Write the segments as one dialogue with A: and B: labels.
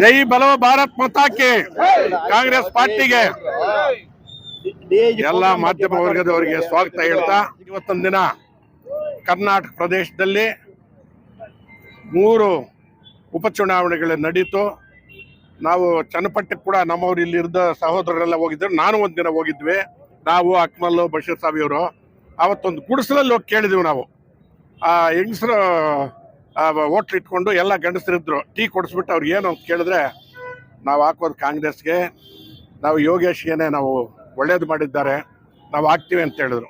A: ಜೈ ಬಲವ ಭಾರತ್ ಮತಾಕೆ ಕಾಂಗ್ರೆಸ್ ಪಾರ್ಟಿಗೆ. ಎಲ್ಲ ಮಾಧ್ಯಮ ವರ್ಗದವರಿಗೆ ಸ್ವಾಗತ ಹೇಳ್ತಾ, ಇವತ್ತೊಂದು ದಿನ ಕರ್ನಾಟಕ ಪ್ರದೇಶದಲ್ಲಿ ಮೂರು ಉಪಚುನಾವಣೆಗಳು ನಡೀತು. ನಾವು ಚನ್ನಪಟ್ಟಕ್ಕೆ ಕೂಡ ನಮ್ಮವ್ರು ಇಲ್ಲಿ ಇದ್ದ ಸಹೋದರರೆಲ್ಲ ಹೋಗಿದ್ರು. ನಾನು ಒಂದು ದಿನ ಹೋಗಿದ್ವಿ. ನಾವು ಅಕ್ಮಲ್, ಬಶೀರ್ ಸಾಬಿಯವರು ಅವತ್ತೊಂದು ಗುಡಿಸಲಲ್ಲಿ ಹೋಗಿ ಕೇಳಿದ್ವಿ ನಾವು. ಆ ಹೆಂಗಸರು ಹೋಟ್ಲ್ ಇಟ್ಕೊಂಡು ಎಲ್ಲ ಗಂಡಸರಿದ್ರು ಟೀ ಕೊಡಿಸ್ಬಿಟ್ಟು ಅವ್ರು ಏನು ಅಂತ ಕೇಳಿದ್ರೆ, ನಾವು ಹಾಕೋದು ಕಾಂಗ್ರೆಸ್ಗೆ, ನಾವು ಯೋಗೇಶ್ಗೇನೆ ನಾವು ಒಳ್ಳೇದು ಮಾಡಿದ್ದಾರೆ, ನಾವು ಹಾಕ್ತೀವಿ ಅಂತ ಹೇಳಿದ್ರು.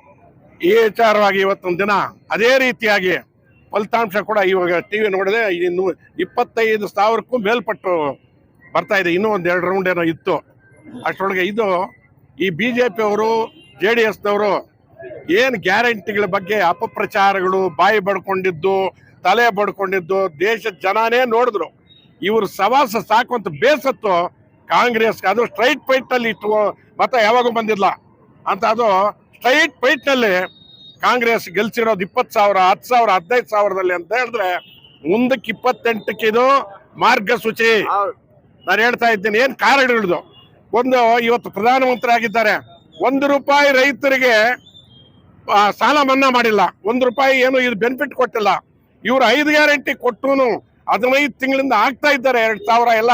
A: ಈ ವಿಚಾರವಾಗಿ ಇವತ್ತೊಂದು ದಿನ ಅದೇ ರೀತಿಯಾಗಿ ಫಲಿತಾಂಶ ಕೂಡ ಇವಾಗ ಟಿ ವಿ ನೋಡಿದ್ರೆ ಇನ್ನು ಇಪ್ಪತ್ತೈದು ಸಾವಿರಕ್ಕೂ ಮೇಲ್ಪಟ್ಟು ಬರ್ತಾ ಇದೆ. ಇನ್ನೂ ಒಂದು ಎರಡು ರೌಂಡ್ ಏನೋ ಇತ್ತು. ಅಷ್ಟರೊಳಗೆ ಇದು ಈ ಬಿ ಜೆ ಪಿಯವರು ಜೆ ಡಿ ಎಸ್ನವರು ಏನು ಗ್ಯಾರಂಟಿಗಳ ಬಗ್ಗೆ ಅಪಪ್ರಚಾರಗಳು, ಬಾಯಿ ಬಡ್ಕೊಂಡಿದ್ದು ತಲೆ ಬಡ್ಕೊಂಡಿದ್ದು ದೇಶದ ಜನನೇ ನೋಡಿದ್ರು. ಇವರು ಸವಾಸ ಸಾಕು ಅಂತ ಬೇಸತ್ತು ಕಾಂಗ್ರೆಸ್ ಅದು ಸ್ಟ್ರೈಟ್ ಫೈಟ್ ಅಲ್ಲಿ ಇಟ್ಟು ಮತ ಯಾವಾಗೂ ಬಂದಿಲ್ಲ. ಅಂತ ಅದು ಸ್ಟ್ರೈಟ್ ಫೈಟ್ನಲ್ಲಿ ಕಾಂಗ್ರೆಸ್ ಗೆಲ್ಸಿರೋದು ಇಪ್ಪತ್ತು ಸಾವಿರ ಹತ್ತು ಸಾವಿರ ಹದಿನೈದು ಸಾವಿರದಲ್ಲಿ ಅಂತ ಹೇಳಿದ್ರೆ ಮುಂದಕ್ಕೆ ಇಪ್ಪತ್ತೆಂಟಕ್ಕೆ ಇದು ಮಾರ್ಗಸೂಚಿ. ನಾನು ಹೇಳ್ತಾ ಇದ್ದೀನಿ ಏನ್ ಹಿಡಿದು ಒಂದು ಇವತ್ತು ಪ್ರಧಾನಮಂತ್ರಿ ಆಗಿದ್ದಾರೆ ಒಂದು ರೂಪಾಯಿ ರೈತರಿಗೆ ಸಾಲ ಮನ್ನಾ ಮಾಡಿಲ್ಲ. ಒಂದು ರೂಪಾಯಿ ಏನು ಇದು ಬೆನಿಫಿಟ್ ಕೊಟ್ಟಿಲ್ಲ. ಇವ್ರು ಐದು ಗ್ಯಾರಂಟಿ ಕೊಟ್ಟು ಹದಿನೈದು ತಿಂಗಳಿಂದ ಆಗ್ತಾ ಇದ್ದಾರೆ ಎರಡ್ ಸಾವಿರ ಎಲ್ಲ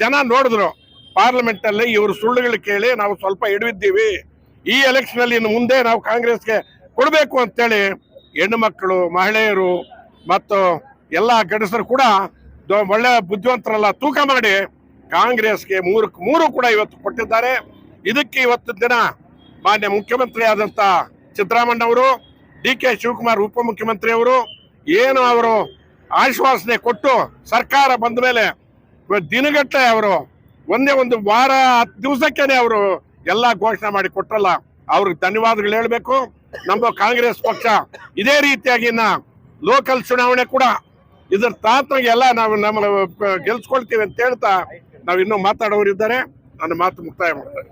A: ಜನ ನೋಡಿದ್ರು ಪಾರ್ಲಿಮೆಂಟ್ ಅಲ್ಲಿ ಇವರು ಸುಳ್ಳುಗಳು ಕೇಳಿ ನಾವು ಸ್ವಲ್ಪ ಹಿಡಿದಿದ್ದೀವಿ. ಈ ಎಲೆಕ್ಷನ್ ಅಲ್ಲಿ ಇನ್ನು ಮುಂದೆ ನಾವು ಕಾಂಗ್ರೆಸ್ಗೆ ಕೊಡಬೇಕು ಅಂತೇಳಿ ಹೆಣ್ಣು ಮಕ್ಕಳು, ಮಹಿಳೆಯರು ಮತ್ತು ಎಲ್ಲ ಗಂಡಸರು ಕೂಡ ಒಳ್ಳೆ ಬುದ್ಧಿವಂತರೆಲ್ಲ ತೂಕ ಮಾಡಿ ಕಾಂಗ್ರೆಸ್ಗೆ ಮೂರು ಮೂರು ಕೂಡ ಇವತ್ತು ಕೊಟ್ಟಿದ್ದಾರೆ. ಇದಕ್ಕೆ ಇವತ್ತು ದಿನ ಮಾನ್ಯ ಮುಖ್ಯಮಂತ್ರಿ ಆದಂತ ಸಿದ್ದರಾಮಣ್ಣ ಅವರು, ಡಿ ಕೆ ಶಿವಕುಮಾರ್ ಉಪಮುಖ್ಯಮಂತ್ರಿ ಅವರು ಏನು ಅವರು ಆಶ್ವಾಸನೆ ಕೊಟ್ಟು ಸರ್ಕಾರ ಬಂದ ಮೇಲೆ ದಿನಗಟ್ಟಲೆ ಅವರು ಒಂದೇ ಒಂದು ವಾರ, ಹತ್ತು ದಿವಸಕ್ಕೇನೆ ಅವರು ಎಲ್ಲ ಘೋಷಣೆ ಮಾಡಿ ಕೊಟ್ಟಲ್ಲ ಅವ್ರಿಗೆ ಧನ್ಯವಾದಗಳು ಹೇಳಬೇಕು. ನಮ್ಮ ಕಾಂಗ್ರೆಸ್ ಪಕ್ಷ ಇದೇ ರೀತಿಯಾಗಿ ನಾ ಲೋಕಲ್ ಚುನಾವಣೆ ಕೂಡ ಇದ್ರ ತಾತ್ವ ಎಲ್ಲ ನಾವು ನಮ್ಮ ಗೆಲ್ಸ್ಕೊಳ್ತೀವಿ ಅಂತ ಹೇಳ್ತಾ ನಾವು ಇನ್ನೂ ಮಾತಾಡೋರು ಇದ್ದಾರೆ ನನ್ನ ಮಾತು ಮುಕ್ತಾಯ ಮಾಡ್ತಾರೆ